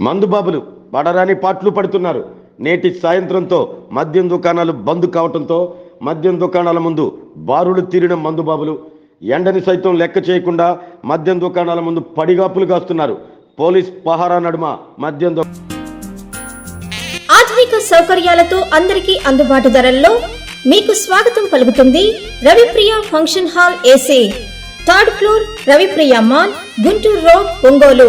మందుబాబులు పడరాని పాటలు పడుతున్నారు. నేటి సాయంత్రంతో మద్యం దుకాణాలు బంద్ కావటంతో మద్యం దుకాణాల ముందు బారులు తీరిన మందుబాబులు ఎండని సైతం లెక్క చేయకుండా మద్యం దుకాణాల ముందు పడిగాపులు కాస్తున్నారు. పోలీస్ పహారా నడుమ మద్యం దు ఆధునిక సౌకర్యాలతో అందరికీ అందుబాటు ధరల్లో మీకు స్వాగతం పలుకుతుంది Ravipriya function hall AC. Third floor Ravipriya mall Guntur road Ongole.